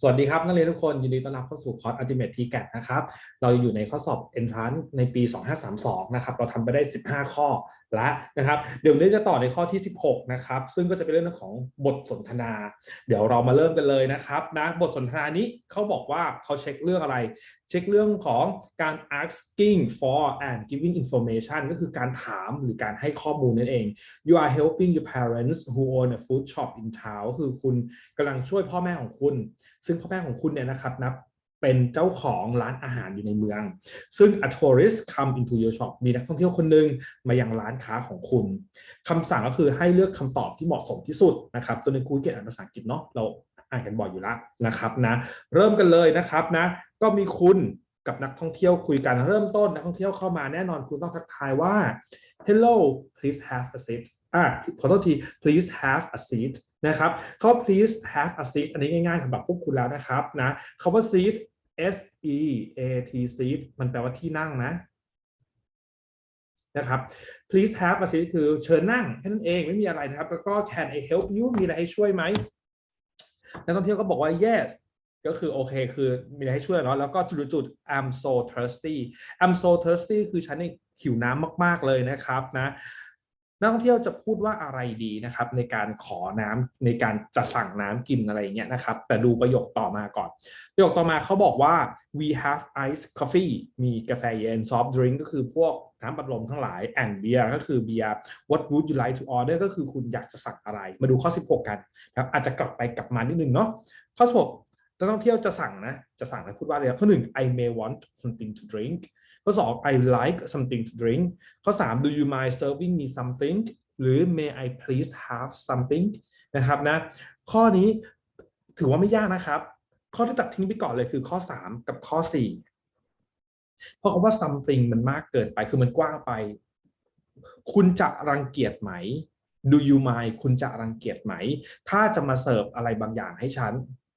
สวัสดีครับ นักเรียนทุกคนยินดีต้อนรับเข้าสู่คอร์ส Ultimate TCAT นะครับ เราอยู่ในข้อสอบ Entrance ในปี 2532 นะครับ เราทำไปได้ 15 ข้อ ล้วนะครับเดี๋ยวนี้จะต่อในข้อที่ 16นะครับซึ่งก็จะเป็นเรื่องของบทสนทนา เดี๋ยวเรามาเริ่มกันเลยนะครับนะบทสนทนานี้เขาบอกว่าเขาเช็คเรื่องอะไร เช็คเรื่องของการ asking for and giving information ก็คือการถามหรือการให้ข้อมูลนั่นเอง you are helping your parents who own a food shop in town คือคุณกำลังช่วยพ่อแม่ของคุณ ซึ่งพ่อแม่ของคุณเนี่ยนะครับนะ เป็นเจ้าของร้านอาหารอยู่ในเมือง ซึ่ง a tourist come into your shop มีนักท่องเที่ยวคนหนึ่งมายังร้านค้าของคุณคำสั่งก็คือให้เลือกคำตอบที่เหมาะสมที่สุดนะครับ ตัวในคูเกตอ่านภาษาอังกฤษเนาะเราอ่านกันบ่อยอยู่แล้วนะครับนะ เริ่มกันเลยนะครับนะ ก็มีคุณกับนักท่องเที่ยวคุยกันเริ่มต้นนักท่องเที่ยวเข้ามาแน่นอนคุณต้องทักทายว่า hello please have a seat อะขอโทษที please have a seat นะครับเขา please have a seat อันนี้ง่ายๆสำหรับพวกคุณแล้วนะครับนะคาว่า seat S E A T seat มันแปลว่าที่นั่งนะนะครับ please have a seat คือเชิญนั่งแค่นั้นเองไม่มีอะไรนะครับ แล้วก็ can I help you มีอะไรให้ช่วยไหมนักท่องเที่ยวก็บอกว่า yes ก็คือโอเคคือมีอะไรให้ช่วยเนาะแล้วก็จุดๆ I'm so thirsty I'm so thirsty คือฉันนี่หิวน้ำมาก ๆ เลยนะครับนะ นักท่องเที่ยวจะพูดว่าอะไรดีนะครับ ในการขอน้ำในการจะสั่งน้ำกินอะไรอย่างเงี้ยนะครับ แต่ดูประโยคต่อมาก่อน ประโยคต่อมาเขาบอกว่า we have ice coffee มีกาแฟเย็น soft drink ก็คือพวกน้ำบัดลมทั้งหลาย and beer ก็คือเบียร์ what would you like to order ก็คือคุณอยากจะสั่งอะไร มาดูข้อ 16 กันครับอาจจะกลับไปกลับมานิดนึงเนาะข้อ 16นักท่องเที่ยวจะสั่งนะ จะสั่งนะพูดว่าอะไรข้อหนึ่ง I may want something to drink ข้อ2 I like something to drink ข้อ3 do you mind serving me something หรือ may I please have something นะครับนะ ข้อนี้ถือว่าไม่ยากนะครับ ข้อที่ตัดทิ้งไปก่อนเลยคือข้อ 3 กับข้อ 4 เพราะคำว่า something มันมากเกินไปคือมันกว้างไป คุณจะรังเกียจไหม do you mind คุณจะรังเกียจไหม ถ้าจะมาเสิร์ฟอะไรบางอย่างให้ฉัน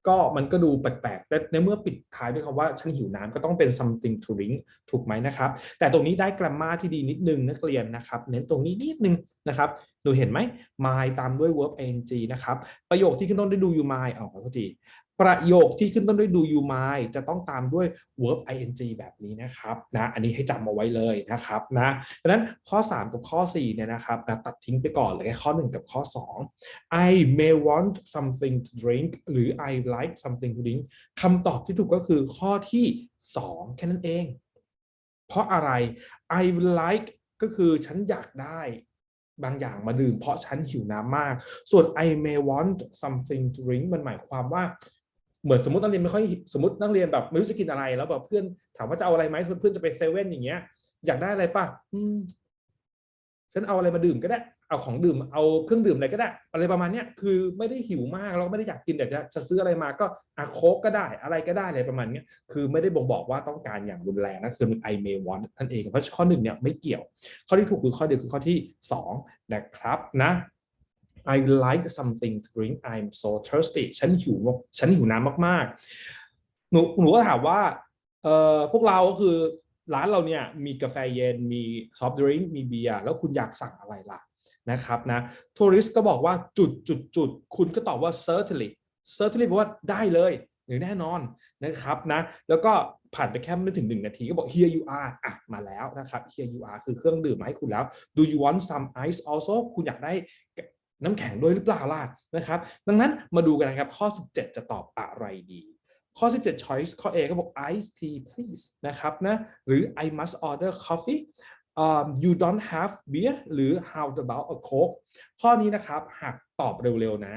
ก็มันก็ดูแปลกๆแต่ในเมื่อปิดท้ายด้วยคำว่าฉันหิวน้ำก็ต้องเป็น something to drink ถูกไหมนะครับ แต่ตรงนี้ได้กราฟมาที่ดีนิดนึงนักเรียนนะครับ เน้นตรงนี้นิดนึงนะครับ ดูเห็นไหม my ตามด้วย verb ing นะครับ ประโยคที่ขึ้นต้นด้วย do you mind เอขอโทษที ประโยคที่ขึ้นต้นด้วย do you mind จะต้องตามด้วย verb ing แบบนี้นะครับนะอันนี้ให้จำเอาไว้เลยนะครับนะดังนั้นข้อ 3 กับข้อ4เนี่ยนะครับนะตัดทิ้งไปก่อนเลยข้อ 1 กับข้อ 2 I may want something to drink หรือ I like something to drink คำตอบที่ถูกก็คือข้อที่ 2 แค่นั้นเอง เพราะอะไร I like ก็คือฉันอยากได้บางอย่างมาดื่มเพราะฉันหิวน้ำมาก ส่วน I may want something to drink มันหมายความว่า เหมือนสมมตินักเรียนไม่ค่อยสมมตินักเรียนแบบไม่รู้จะกินอะไรแล้วแบบเพื่อนถามว่าจะเอาอะไรไหมเพื่อนจะไปเซเว่นอย่างเงี้ย อยากได้อะไรป่ะอืมฉันเอาอะไรมาดื่มก็ได้เอาของดื่มเอาเครื่องดื่มอะไรก็ได้ อะไรประมาณเนี้ยคือไม่ได้หิวมากแล้วไม่ได้อยากกินแต่จะจะซื้ออะไรมาก็อะโคกก็ได้อะไรก็ได้อะไรประมาณเนี้ยคือไม่ได้บ่งบอกว่าต้องการอย่างรุนแรงนะคือ I may want นั่นเองเพราะข้อหนึ่งเนี่ยไม่เกี่ยว ข้อที่ถูกคือข้อเดียวคือข้อที่สองนะครับนะ I like something to drink I'm so thirsty ฉันหิวฉันหิวน้ำมากๆ หนูหนูก็ถามว่าเอ่อพวกเราก็คือร้านเราเนี่ยมีกาแฟเย็นมีซอฟต์ดริงก์มีเบียร์แล้วคุณอยากสั่งอะไรล่ะนะครับนะทัวริสก็บอกว่าจุดจุดจุดคุณก็ตอบว่า certainly certainly แปลว่าได้เลยหรือแน่นอนนะครับนะแล้วก็ผ่านไปแค่ไม่ถึงหนึ่งนาทีก็บอก here you are อะมาแล้วนะครับ here you are คือเครื่องดื่มมาให้คุณแล้ว do you want some ice also คุณอยากได้ น้ำแข็งด้วยหรือเปล่าล่ะนะครับ ดังนั้นมาดูกันนะครับข้อ 17 จะตอบอะไรดี ข้อ 17 choice ข้อ A ก็บอก ice tea please นะครับนะหรือ I must order coffee um, you don't have beer หรือ how about a coke ข้อนี้นะครับหากตอบเร็วๆนะ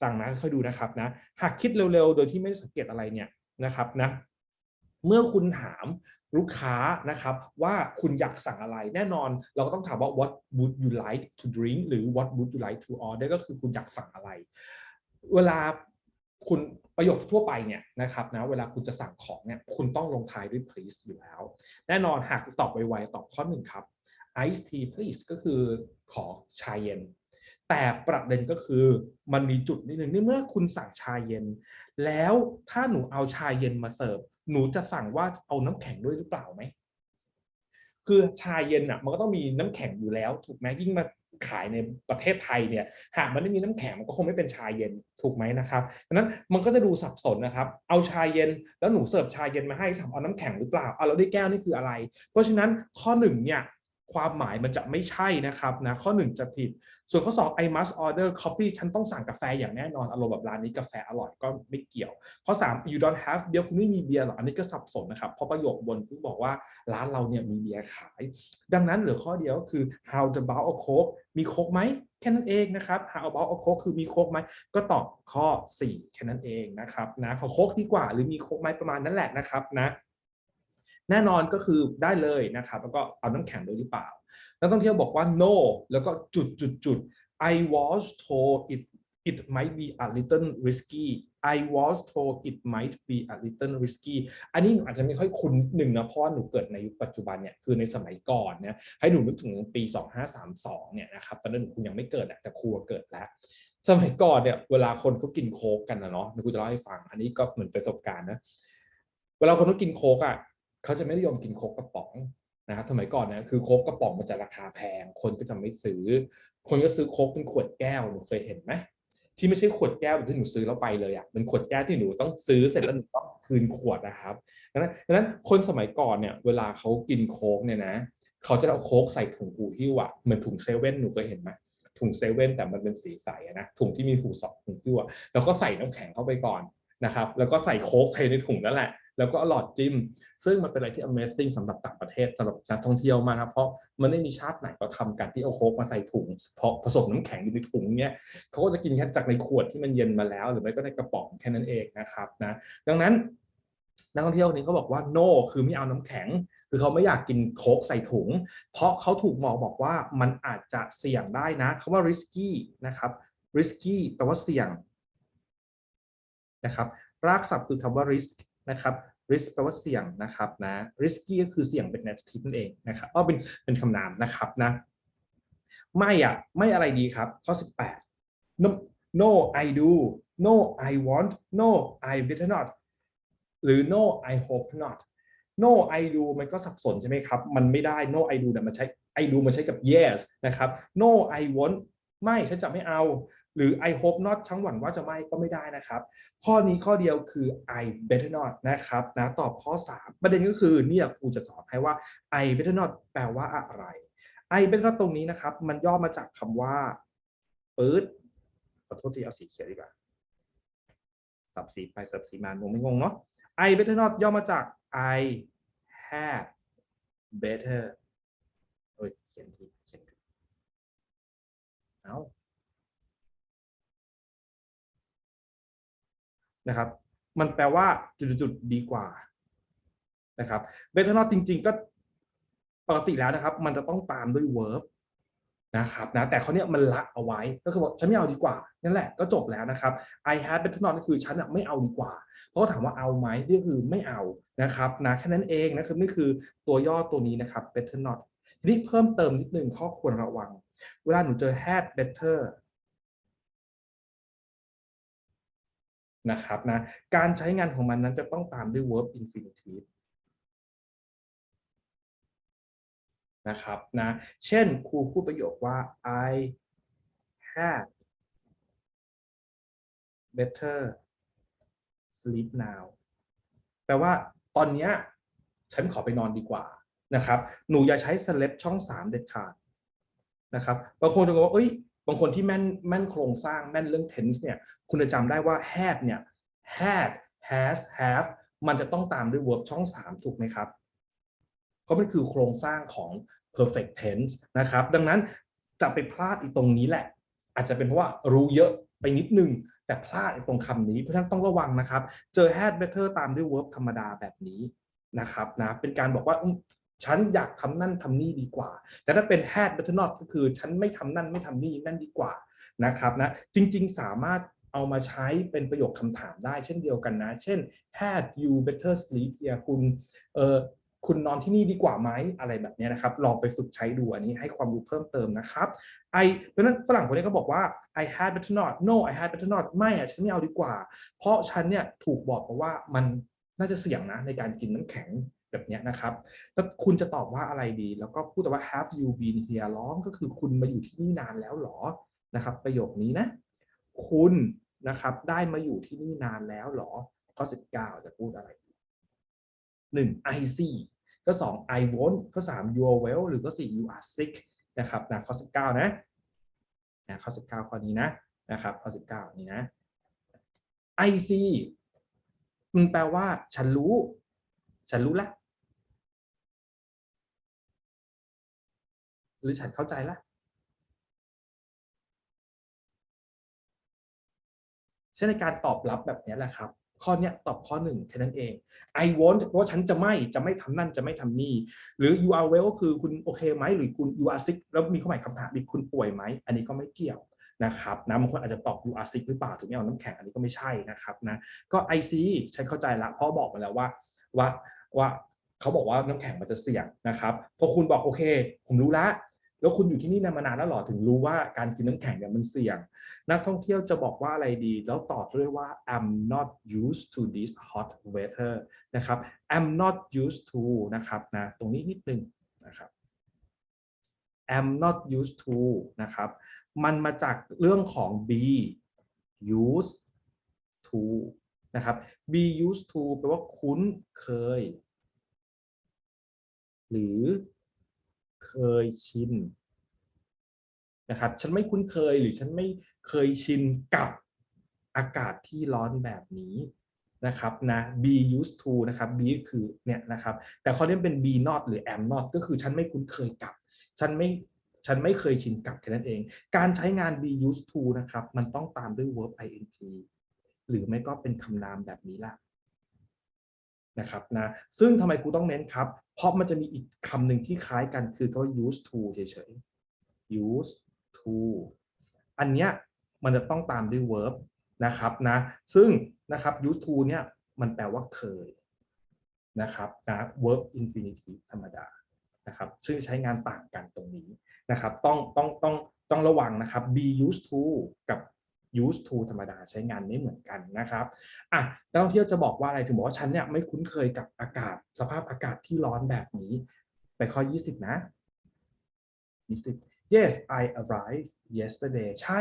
สั่งนะค่อยดูนะครับนะหากคิดเร็วๆ โดยที่ไม่สังเกตอะไรเนี่ยนะครับนะ เมื่อคุณถามลูกค้านะครับว่าคุณอยากสั่งอะไรแน่นอน เราก็ต้องถามว่า what would you like to drink หรือ what would you like to order ก็คือคุณอยากสั่งอะไร เวลาคุณประโยคทั่วไปเนี่ยนะครับนะเวลาคุณจะสั่งของเนี่ยคุณต้องลงท้ายด้วย please อยู่แล้ว แน่นอนหากตอบไวๆตอบข้อหนึ่งครับ ice tea please ก็คือขอชาเย็น แต่ประเด็นก็คือมันมีจุดนิดนึงนี่เมื่อคุณสั่งชาเย็น แล้วถ้าหนูเอาชาเย็นมาเสิร์ฟ หนูจะสั่งว่าเอาน้ำแข็งด้วยหรือเปล่าไหมคือชาเย็นอะ มันก็ต้องมีน้ำแข็งอยู่แล้ว ถูกไหมยิ่งมาขายในประเทศไทยเนี่ย หากมันไม่มีน้ำแข็งมันก็คงไม่เป็นชาเย็นถูกไหมนะครับดังนั้นมันก็จะดูสับสนนะครับ เอาชาเย็นแล้วหนูเสิร์ฟชาเย็นมาให้ถามเอาน้ำแข็งหรือเปล่าเอาแล้วได้แก้วนี่คืออะไร เพราะฉะนั้นข้อหนึ่งเนี่ย ความหมายมันจะไม่ใช่นะครับนะข้อหนึ่งจะผิด ส่วนข้อสอง I must order coffee ฉันต้องสั่งกาแฟอย่างแน่นอนอารมณ์แบบร้านนี้กาแฟอร่อยก็ไม่เกี่ยว ข้อ 3 you don't have เบียร์คุณไม่มีเบียร์หรออันนี้ก็สับสนนะครับ เพราะประโยคบนที่บอกว่าร้านเราเนี่ยมีเบียร์ขาย ดังนั้นเหลือข้อเดียวก็คือ how about a coke มีโค้กไหมแค่นั้นเองนะครับ how about a coke คือมีโค้กไหมก็ตอบข้อ 4 แค่นั้นเองนะครับนะขอโค้กดีกว่าหรือมีโค้กไหมประมาณนั้นแหละนะครับนะ แน่นอนก็คือได้เลยนะครับแล้วก็เอาน้ำแข็งด้วยหรือเปล่า นักท่องเที่ยวบอกว่า no แล้วก็จุดจุดจุด I was told it it might be a little risky I was told it might be a little risky อันนี้หนูอาจจะไม่ค่อยคุ้นหนึ่งนะเพราะว่าหนูเกิดในยุคปัจจุบันเนี่ยคือในสมัยก่อนเนี่ยให้หนูนึกถึงปี 2532เนี่ยนะครับตอนนั้นหนูคุณยังไม่เกิดอะแต่ครูเกิดแล้ว สมัยก่อนเนี่ยเวลาคนเขากินโค้กกันนะเนาะครูจะเล่าให้ฟัง อันนี้ก็เหมือนประสบการณ์นะเวลาคนเขากินโค้กอะ เขาจะไม่นิยมกินโคกกระป๋องนะครับสมัยก่อนเนี่ยคือโคกกระป๋องมันจะราคาแพง คนก็จะไม่ซื้อ คนก็ซื้อโคกเป็นขวดแก้วหนูเคยเห็นไหมที่ไม่ใช่ขวดแก้วแบบที่หนูซื้อแล้วไปเลยอะเป็นขวดแก้วที่หนูต้องซื้อเสร็จแล้วหนูต้องคืนขวดนะครับดังนั้นดังนั้นคนสมัยก่อนเนี่ยเวลาเขากินโค้กเนี่ยนะเขาจะเอาโค้กใส่ถุงหูหิ้วอะเหมือนถุงเซเว่นหนูเคยเห็นไหมถุงเซเว่นแต่มันเป็นสีใสอะนะถุงที่มีหูสองถุงหิ้วอะแล้วก็ใส่น้ำแข็งเข้าไปก่อนนะครับ แล้วก็ใส่โค้กใส่ในถุงนั่นแหละ แล้วก็อาหลอดจิมซึ่งมันเป็นอะไรที่ Amazing สำหรับต่างประเทศสำหรับนักท่องเที่ยวมากนะเพราะมันไม่มีชาติไหนก็ทำกันที่เอาโค้กมาใส่ถุงเพราะผสมน้ำแข็งอยู่ในถุงเนี้ยเขาก็จะกินแค่จากในขวดที่มันเย็นมาแล้ว หรือไม่ก็ในกระป๋องแค่นั้นเองนะครับนะดังนั้นนักท่องเที่ยวนี้เขาบอกว่า no คือไม่เอาน้ำแข็ง คือเขาไม่อยากกินโค้กใส่ถุง เพราะเขาถูกหมอบอกว่ามันอาจจะเสี่ยงได้นะคาว่า risky นะครับ risky แปลว่าเสี่ยงนะครับรากศัพท์คือคำว่า risk นะครับ risk แปลว่าเสี่ยงนะครับนะ risky ก็คือเสี่ยงเป็น adjective นั่นเองนะครับก็เป็นเป็นคำนามนะครับนะไม่อะไม่อะไรดีครับข้อ 18 no no I do no I want no I better not หรือ no I hope not no I do มันก็สับสนใช่ไหมครับ มันไม่ได้ no I do แต่มันใช้ I do มันใช้กับ yes นะครับ no I want ไม่ฉันจะไม่เอา หรือ I hope not ทั้งหวั่นว่าจะไม่ก็ไม่ได้นะครับ ข้อนี้ข้อเดียวคือ I better not นะครับนะตอบข้อ 3 ประเด็นก็คือเนี่ยครูจะสอนให้ว่า I better not แปลว่าอะไร I better not ตรงนี้นะครับ มันย่อมาจากคำว่าปื๊ดขอโทษที่เอาสีเขียวดีกว่าสับสีไปสับสีมางงไม่งงเนาะ I better not ย่อมาจาก I had better เอ้ยเขียนทีเขียนเอา นะครับ มันแปลว่าจุดๆดีกว่านะครับ better not จริง ๆ ก็ปกติแล้วนะครับ มันจะต้องตามด้วย verb นะครับนะแต่เขาเนี่ยมันละเอาไว้ก็คือบอกฉันไม่เอาดีกว่านั่นแหละก็จบแล้วนะครับ I had better not ก็คือฉันไม่เอาดีกว่า เพราะถามว่าเอาไหมนี่คือไม่เอานะครับนะแค่นั้นเองนะคือนี่คือตัวย่อตัวนี้นะครับ better not ทีนี้เพิ่มเติมนิดนึงข้อควรระวัง เวลาหนูเจอ had better นะครับนะการใช้งานของมันนั้นจะต้องตามด้วย verb infinitive นะครับนะเช่นครูพูดประโยคว่า I had better sleep now แปลว่าตอนนี้ฉันขอไปนอนดีกว่านะครับ หนูอย่าใช้ sleep ช่อง 3 เด็ดขาดนะครับบางคนจะบอกว่าเอ้ย บางคนที่แม่นแม่นโครงสร้างแม่นเรื่อง tense เนี่ยคุณจะจำได้ว่า had เนี่ย had has have มันจะต้องตามด้วย verb ช่อง 3 ถูกไหมครับ เพราะมันคือโครงสร้างของ perfect tense นะครับ ดังนั้นจะไปพลาดอีตรงนี้แหละ อาจจะเป็นเพราะว่ารู้เยอะไปนิดนึง แต่พลาดตรงคำนี้ เพราะฉะนั้นต้องระวังนะครับ เจอ had better ตามด้วย verb ธรรมดาแบบนี้นะครับนะเป็นการบอกว่า ฉันอยากทำนั่นทำนี่ดีกว่า แต่ถ้าเป็น had better not ก็คือ ฉันไม่ทำนั่นไม่ทำนี่นั่นดีกว่านะครับนะจริงๆสามารถเอามาใช้เป็นประโยคคำถามได้เช่นเดียวกันนะ เช่น had you better sleep here คุณเออคุณนอนที่นี่ดีกว่าไหมอะไรแบบนี้นะครับ ลองไปฝึกใช้ดูอันนี้ให้ความรู้เพิ่มเติมนะครับ I เพราะนั้นฝรั่งคนนี้ก็บอกว่า I had better not no I had better not ไม่อะฉันไม่เอาดีกว่า เพราะฉันเนี่ยถูกบอกมาว่ามันน่าจะเสี่ยงนะในการกินน้ำแข็ง แบบนี้นะครับแล้วคุณจะตอบว่าอะไรดี แล้วก็พูดแต่ว่า have you been here long ก็คือคุณมาอยู่ที่นี่นานแล้วหรอนะครับ ประโยคนี้นะ คุณนะครับได้มาอยู่ที่นี่นานแล้วหรอ ข้อ 19 จะพูดอะไรหนึ่ง I see ก็สอง I want ข้อสาม you are well หรือก็สี่ you are sick นะครับนะข้อ 19 นะนะข้อ 19 ข้อนี้นะนะครับข้อ 19 นี้นะ I see มันแปลว่าฉันรู้ ฉันรู้ละ หรือฉันเข้าใจละ ใช่ในการตอบรับแบบนี้แหละครับ ข้อนี้ตอบข้อหนึ่งแค่นั้นเอง I want เพราะว่าฉันจะไม่จะไม่ทำนั่นจะไม่ทำนี่ หรือ you are well ก็คือคุณโอเคไหมหรือคุณ you are sick แล้วมีข้อหมายคำถามอีกคุณป่วยไหม อันนี้ก็ไม่เกี่ยวนะครับนะบางคนอาจจะตอบ you are sick หรือเปล่าถึงไม่เอาน้ำแข็งอันนี้ก็ไม่ใช่นะครับนะก็ I see ฉันเข้าใจละเพราะบอกมาแล้วว่าว่า ว่าเขาบอกว่าน้ำแข็งมันจะเสี่ยงนะครับพอคุณบอกโอเค ผมรู้ละแล้วคุณอยู่ที่นี่มานานแล้วหรอถึงรู้ว่าการกินน้ำแข็งเนี่ยมันเสี่ยง นักท่องเที่ยวจะบอกว่าอะไรดี แล้วตอบด้วยว่า I'm not used to this hot weather นะครับ I'm not used to นะครับนะตรงนี้นิดนึงนะครับ I'm not used to นะครับ มันมาจากเรื่องของ be used to นะครับ be used to แปลว่าคุ้นเคย หรือเคยชินนะครับ ฉันไม่คุ้นเคยหรือฉันไม่เคยชินกับอากาศที่ร้อนแบบนี้นะครับนะ be used to นะครับ be คือเนี่ยนะครับ แต่ข้อนี้เป็น be not หรือ am not ก็คือฉันไม่คุ้นเคยกับ ฉันไม่ฉันไม่เคยชินกับแค่นั้นเอง การใช้งาน be used to นะครับ มันต้องตามด้วย verb ing หรือไม่ก็เป็นคำนามแบบนี้ละนะครับนะซึ่งทำไมครูต้องเน้นครับ เพราะมันจะมีอีกคำหนึ่งที่คล้ายกันคือก็ use to เฉยๆ use to อันเนี้ยมันจะต้องตามด้วย verb นะครับนะซึ่งนะครับ use to เนี่ยมันแปลว่าเคยนะครับนะ verb infinitive ธรรมดานะครับซึ่งใช้งานต่างกันตรงนี้นะครับ ต้องต้องต้องต้องระวังนะครับ be used to กับ use to ธรรมดาใช้งานไม่เหมือนกันนะครับอะนักท่องเที่ยวจะบอกว่าอะไรถึงบอกว่าฉันเนี่ยไม่คุ้นเคยกับอากาศสภาพอากาศที่ร้อนแบบนี้ ไปข้อ 20 นะ 20 yes I arrived yesterday ใช่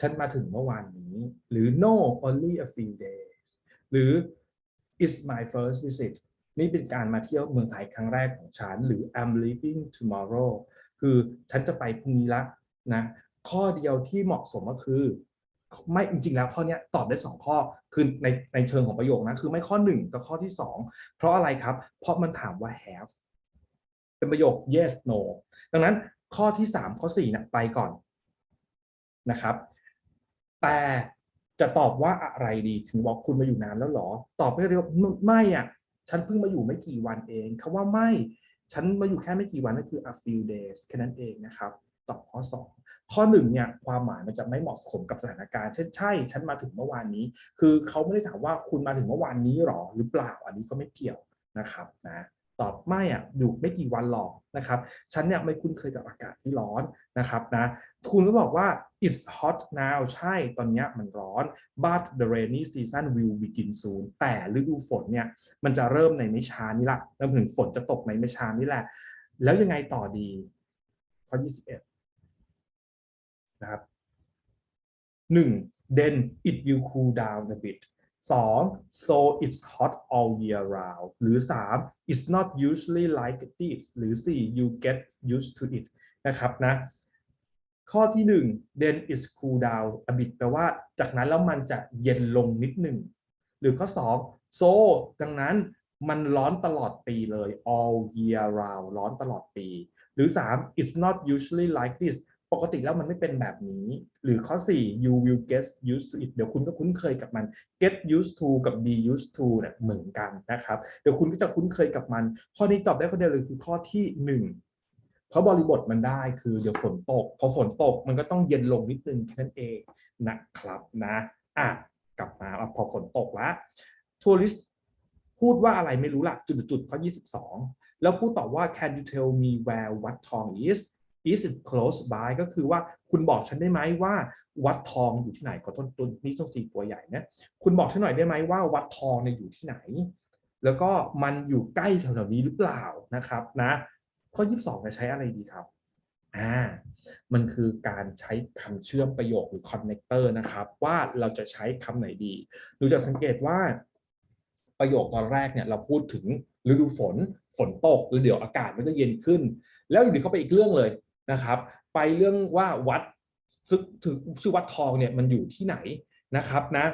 ฉันมาถึงเมื่อวานนี้ หรือ no only a few days หรือ it's my first visit นี่เป็นการมาเที่ยวเมืองไทยครั้งแรกของฉัน หรือ I'm leaving tomorrow คือฉันจะไปพรุ่งนี้ละนะ ข้อเดียวที่เหมาะสมก็คือ ไม่จริงๆแล้วข้อนี้ตอบได้ 2 ข้อคือในในเชิงของประโยคนะคือไม่ข้อ 1 กับข้อที่ 2 เพราะอะไรครับ เพราะมันถามว่า have เป็นประโยค yes no ดังนั้นข้อที่ 3 ข้อ4นะไปก่อนนะครับ แต่จะตอบว่าอะไรดีถึงบอกคุณมาอยู่นานแล้วหรอ ตอบไปเรียกไม่อะ ฉันเพิ่งมาอยู่ไม่กี่วันเองคาว่าไม่ ฉันมาอยู่แค่ไม่กี่วันนั่นคือ a few days แค่นั้นเองนะครับ ตอบข้อ 2 ข้อ1เนี่ยความหมายมันจะไม่เหมาะสมกับสถานการณ์เช่นใช่ฉันมาถึงเมื่อวานนี้ คือเขาไม่ได้ถามว่าคุณมาถึงเมื่อวานนี้หรอหรือเปล่าอันนี้ก็ไม่เกี่ยวนะครับนะตอบไม่อะอยู่ไม่กี่วันหรอกนะครับฉันเนี่ยไม่คุ้นเคยกับอากาศที่ร้อนนะครับนะคุณก็บอกว่า it's hot now ใช่ตอนนี้มันร้อน but the rainy season will begin soon แต่ฤดูฝนเนี่ยมันจะเริ่มในไม่ช้านี้ละแล้วถึงฝนจะตกในไม่ช้านี้แหละ แล้วยังไงต่อดี ข้อ 21 นะครับ 1. then it will cool down a bit 2. so it's hot all year round หรือ 3. it's not usually like this หรือ 4. you get used to it นะครับนะข้อที่1 then it's cool down a bit แปลว่าจากนั้นแล้วมันจะเย็นลงนิดหนึ่ง หรือข้อ2 so ดังนั้นมันร้อนตลอดปีเลย all year round ร้อนตลอดปี หรือ3 it's not usually like this ปกติแล้วมันไม่เป็นแบบนี้ หรือข้อ 4 you will get used to it เดี๋ยวคุณก็คุ้นเคยกับมัน get used to กับ be used to เนี่ยเหมือนกันนะครับ เดี๋ยวคุณก็จะคุ้นเคยกับมัน ข้อนี้ตอบได้ข้อเดียวเลยคือข้อที่ 1เพราะบริบทมันได้คือเดี๋ยวฝนตก พอฝนตกมันก็ต้องเย็นลงนิดนึงแค่นั้นเองนะครับนะอะกลับมาพอฝนตกแล้วทัวริสพูดว่าอะไรไม่รู้ละจุดๆข้อ 22 แล้วพูดตอบว่า can you tell me where what tong is is it close by ก็คือว่าคุณบอกฉันได้ไหมว่าวัดทองอยู่ที่ไหนขอโทษตัวนี้ต้องสี่ตัวใหญ่นะคุณบอกฉันหน่อยได้ไหมว่าวัดทองเนี่ยอยู่ที่ไหน แล้วก็มันอยู่ใกล้แถวๆนี้หรือเปล่านะครับนะข้อ 22จะใช้อะไรดีครับอ่ามันคือการใช้คำเชื่อมประโยคหรือ connector นะครับ ว่าเราจะใช้คำไหนดีดูจากสังเกตว่าประโยคตอนแรกเนี่ยเราพูดถึงฤดูฝนฝนตกแล้วเดี๋ยวอากาศมันจะเย็นขึ้น แล้วอยู่ดีเข้าไปอีกเรื่องเลย นะครับ ไปเรื่องว่าวัดซึ่งถึงชื่อวัดทองเนี่ยมันอยู่ที่ไหนนะครับนะ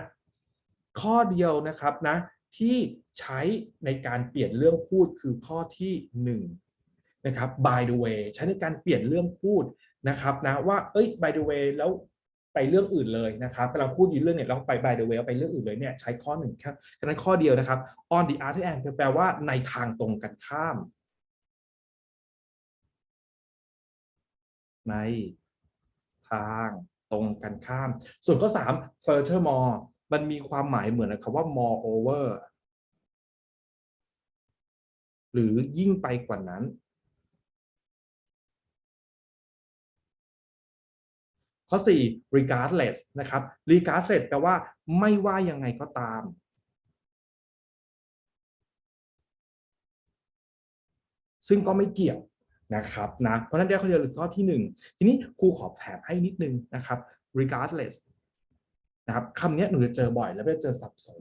ข้อเดียวนะครับนะที่ใช้ในการเปลี่ยนเรื่องพูดคือข้อที่หนึ่งนะครับ by the way ใช้ในการเปลี่ยนเรื่องพูดนะครับนะว่าเอ้ย by the way แล้วไปเรื่องอื่นเลยนะครับเราพูดอีกเรื่องเนี่ยเราไป by the way ไปเรื่องอื่นเลยเนี่ยใช้ข้อหนึ่งแค่ฉะนั้นข้อเดียวนะครับ on the other hand แปลว่าในทางตรงกันข้าม ในทางตรงกันข้าม ส่วนข้อ 3 furthermore มันมีความหมายเหมือนคำว่า moreover หรือยิ่งไปกว่านั้น ข้อ 4 regardless นะครับ regardless แปลว่าไม่ว่ายังไงก็ตาม ซึ่งก็ไม่เกี่ยว นะครับนะเพราะนั้นเดี๋ยวเขาจะข้อที่ 1 ทีนี้ครูขอแถมให้นิดนึงนะครับ regardless นะครับคำนี้หนูจะเจอบ่อย แล้วก็จะเจอสับสน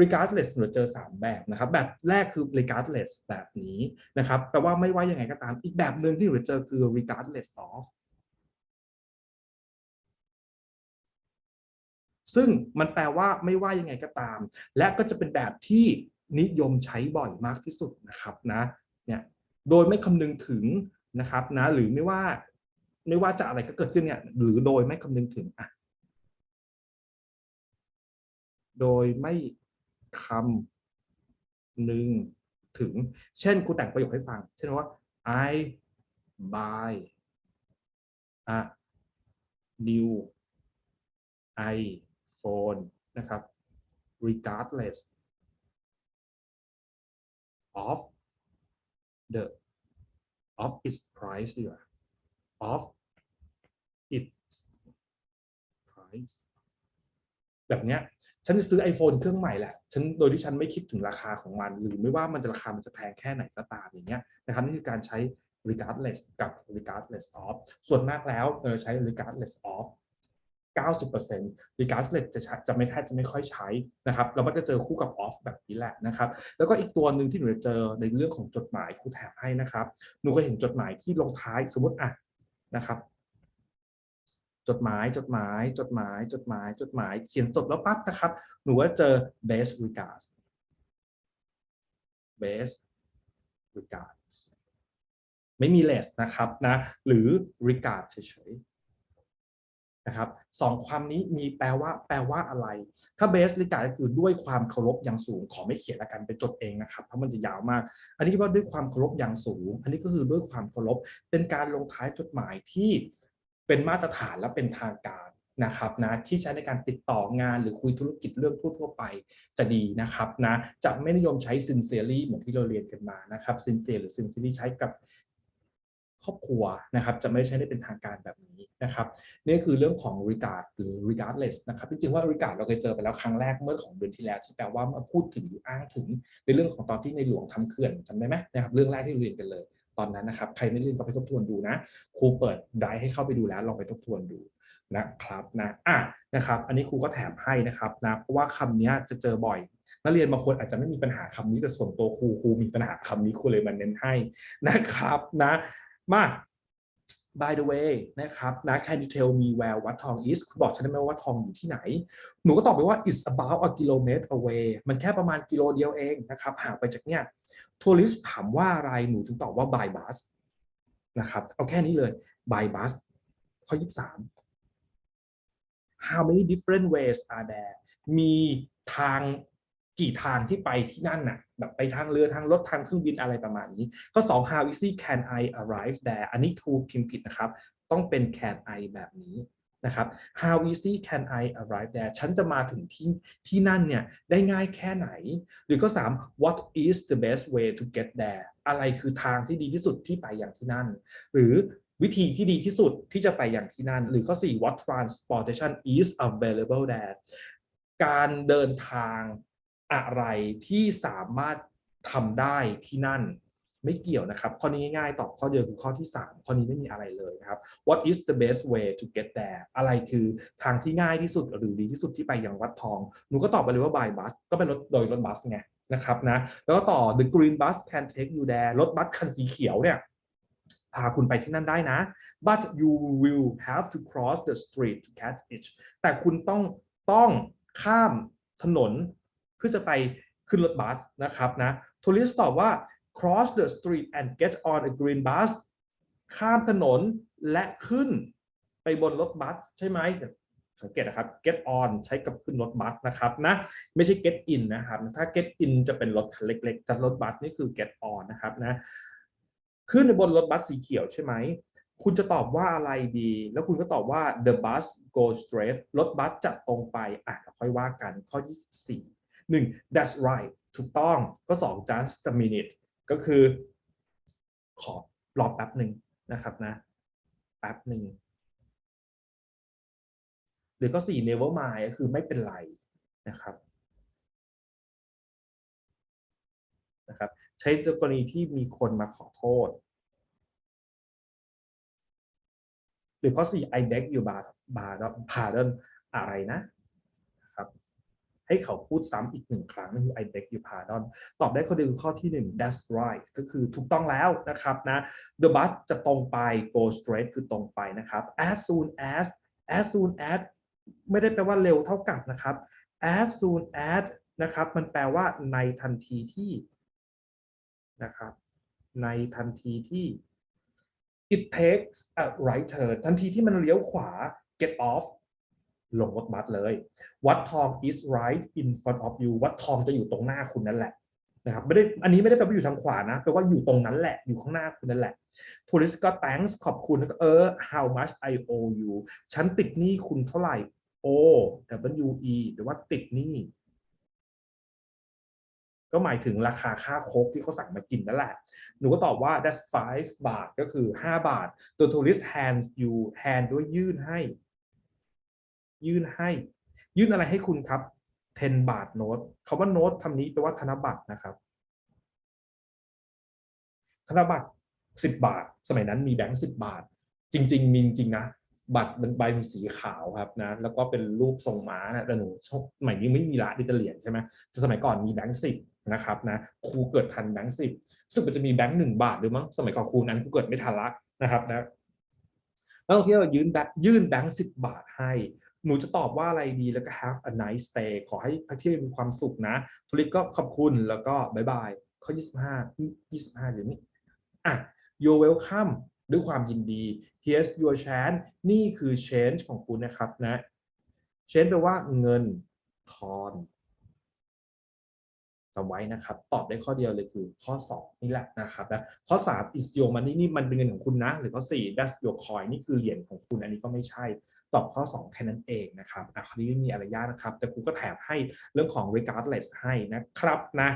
regardless หนูจะเจอ 3 แบบนะครับ แบบแรกคือ regardless แบบนี้นะครับแปลว่าไม่ว่ายังไงก็ตามอีกแบบหนึ่งที่หนูจะเจอคือ regardless of ซึ่งมันแปลว่าไม่ว่ายังไงก็ตาม และก็จะเป็นแบบที่นิยมใช้บ่อยมากที่สุดนะครับนะเนี่ย โดยไม่คำนึงถึงนะครับนะหรือไม่ว่าไม่ว่าจะอะไรก็เกิดขึ้นเนี่ยหรือโดยไม่คำนึงถึงอะโดยไม่คำนึงถึง เช่นกูแต่งประโยคให้ฟัง เช่นว่า I buy a new iPhone นะครับ regardless of the of its price ดีกว่า of its price แบบเนี้ยฉันจะซื้อ iPhone เครื่องใหม่แหละ ฉันโดยที่ฉันไม่คิดถึงราคาของมัน หรือไม่ว่ามันจะราคามันจะแพงแค่ไหนก็ตามอย่างเงี้ยนะครับนี่คือการใช้ regardless กับ regardless of ส่วนมากแล้วเราใช้ regardless of 90% regardless จะใช้จะไม่แทบจะไม่ค่อยใช้นะครับเราก็จะเจอคู่กับ off แบบนี้แหละนะครับแล้วก็อีกตัวหนึ่งที่หนูจะเจอในเรื่องของจดหมายครูแถมให้นะครับหนูเคยเห็นจดหมายที่ลงท้ายสมมติอะนะครับจดหมายจดหมายจดหมายจดหมายจดหมายเขียนจบแล้วปั๊บนะครับ หนูก็เจอ best regards best regards ไม่มี less นะครับนะหรือ regard เฉยๆ นะครับสองความนี้มีแปลว่าแปลว่าอะไร ถ้า best regard ก็คือด้วยความเคารพอย่างสูง ขอไม่เขียนละกันไปจดเองนะครับเพราะมันจะยาวมาก อันนี้ว่าด้วยความเคารพอย่างสูง อันนี้ก็คือด้วยความเคารพเป็นการลงท้ายจดหมายที่เป็นมาตรฐานและเป็นทางการนะครับนะที่ใช้ในการติดต่องานหรือคุยธุรกิจเรื่องทั่วๆไปจะดีนะครับนะจะไม่นิยมใช้ sincerely เหมือนที่เราเรียนกันมานะครับ sincere หรือ sincerely ใช้กับ ครอบครัวนะครับจะไม่ใช้ได้เป็นทางการแบบนี้นะครับนี่คือเรื่องของ regard หรือ regardless นะครับจริงๆว่า regard เราเคยเจอไปแล้วครั้งแรกเมื่อของเดือนที่แล้ว ที่แปลว่ามาพูดถึงหรืออ้างถึงในเรื่องของตอนที่ในหลวงทำเขื่อนจำได้ไหมนะครับเรื่องแรกที่เรียนกันเลยตอนนั้นนะครับใครไม่เรียนก็ไปทบทวนดูนะครูเปิดไดให้เข้าไปดูแล้วลองไปทบทวนดูนะครับนะอะนะครับ อันนี้ครูก็แถมให้นะครับนะเพราะว่าคำนี้จะเจอบ่อยนักเรียนบางคนอาจจะไม่มีปัญหาคำนี้แต่ส่วนตัวครูครูมีปัญหาคำนี้ครูเลยมาเน้นให้นะครับนะ มา by the way นะครับนะ can you tell me where วัดทอง is คุณบอกฉันได้ไหมว่าทองอยู่ที่ไหน หนูก็ตอบไปว่า it's about a kilometer away มันแค่ประมาณกิโลเดียวเองนะครับห่างไปจากเนี่ยทัวริสถามว่าอะไรหนูถึงตอบว่า by bus นะครับเอาแค่นี้เลย by bus ข้อ 23 how many different ways are there มีทาง กี่ทางที่ไปที่นั่นน่ะแบบไปทางเรือทางรถทางเครื่องบินอะไรประมาณนี้ข้อ2 how easy can I arrive there อันนี้ครูพิมพ์ผิดนะครับ ต้องเป็น can I แบบนี้นะครับ how easy can I arrive there ฉันจะมาถึงที่ที่นั่นเนี่ยได้ง่ายแค่ไหน หรือข้อ3 what is the best way to get there อะไรคือทางที่ดีที่สุดที่ไปอย่างที่นั่น หรือวิธีที่ดีที่สุดที่จะไปอย่างที่นั่น หรือข้อ 4 what transportation is available there การเดินทาง อะไรที่สามารถทำได้ที่นั่นไม่เกี่ยวนะครับ ข้อนี้ง่ายๆตอบข้อเดียวคือข้อที่ 3 ข้อนี้ไม่มีอะไรเลยนะครับ What is the best way to get there อะไรคือทางที่ง่ายที่สุดหรือดีที่สุดที่ไปยังวัดทอง หนูก็ตอบไปเลยว่า by bus ก็เป็นรถโดยรถบัสไงนะครับนะ แล้วก็ต่อ the green bus can take you there รถบัสคันสีเขียวเนี่ยพาคุณไปที่นั่นได้นะ but you will have to cross the street to catch it แต่คุณต้องต้องข้ามถนน เพื่อจะไปขึ้นรถบัสนะครับนะทูริสตอบว่า cross the street and get on a green bus ข้ามถนนและขึ้นไปบนรถบัสใช่ไหมสังเกตนะครับ get on ใช้กับขึ้นรถบัสนะครับนะไม่ใช่ get in นะครับถ้า get in จะเป็นรถคันเล็กๆ แต่รถบัสนี่คือ get on นะครับนะขึ้นในบนรถบัสสีเขียวใช่ไหมคุณจะตอบว่าอะไรดี แล้วคุณก็ตอบว่า the bus goes straight รถบัสจะตรงไปอะค่อยว่ากันข้อ 24 1 that's right ถูกต้องก็2 just a minute ก็คือ ขอรอแป๊บหนึ่งนะครับนะ แป๊บหนึ่งหรือก็ 4 never mind ก็คือไม่เป็นไรนะครับนะครับใช้กรณีที่มีคนมาขอโทษ หรือข้อ 4 I beg you bar bar pardon อะไรนะ ให้เขาพูดซ้ำอีกหนึ่งครั้งนั่นคือ I beg you pardon ตอบได้ข้อเดียวคือข้อที่ 1 that's right ก็คือถูกต้องแล้วนะครับนะ the bus จะตรงไป go straight คือตรงไปนะครับ as soon as as soon as ไม่ได้แปลว่าเร็วเท่ากับนะครับ as soon as นะครับ มันแปลว่าในทันทีที่นะครับ ในทันทีที่ it takes a right turn ทันทีที่มันเลี้ยวขวา get off ลงรถบัสเลย วัดทอง is right in front of you วัดทองจะอยู่ตรงหน้าคุณนั่นแหละนะครับไม่ได้อันนี้ไม่ได้แปลว่าอยู่ทางขวานะแปลว่าอยู่ตรงนั้นแหละอยู่ข้างหน้าคุณนั่นแหละ tourist ก็ thanks ขอบคุณแล้วก็เออ how much I owe you ฉันติดหนี้คุณเท่าไหร่ o w e หรือว่าติดหนี้ก็หมายถึงราคาค่าโค้กที่เขาสั่งมากินนั่นแหละ หนูก็ตอบว่า that's five บาทก็คือ 5 บาท the tourist hands you hand ด้วยยื่นให้ ยื่นให้ ยื่นอะไรให้คุณครับ 10 บาทโน้ตคำว่าโน้ตคำนี้แปลว่าธนบัตรนะครับ ธนบัตร10 บาท สมัยนั้นมีแบงค์10 บาท จริง ๆ มีจริงนะบัตรมันใบมันสีขาวครับนะ แล้วก็เป็นรูปทรงม้านะแต่หนูสมัยนี้ไม่มีละดิจิตอลเหรียญใช่ไหมแต่สมัยก่อนมีแบงค์สิบนะครับนะครูเกิดทันแบงค์สิบซึ่งมันจะมีแบงค์หนึ่งบาทหรือมั้งสมัยก่อนครูนั้นครูเกิดไม่ทันละนะครับนะแล้วที่เรายื่นแบงค์ยื่นแบงค์สิบบาทให้ หนูจะตอบว่าอะไรดีแล้วก็ have a nice stay ขอให้พักเที่ยวมีความสุขนะทุลิกก็ขอบคุณแล้วก็บายบายข้อ 25 25หรือนี่อะ you're welcome ด้วยความยินดี here's your chance นี่คือ change ของคุณนะครับนะ change แปลว่าเงินทอนจำไว้นะครับ ตอบได้ข้อเดียวเลยคือข้อ 2 นี่แหละนะครับนะข้อ 3 is your money นี่มันเป็นเงินของคุณนะ หรือข้อ 4 that's your coin นี่คือเหรียญของคุณอันนี้ก็ไม่ใช่ ตอบข้อ 2 แค่นั้นเองนะครับอะคราวนี้ไม่มีอะไรยากนะครับ แต่ครูก็แถมให้เรื่องของ regardless ให้นะครับนะ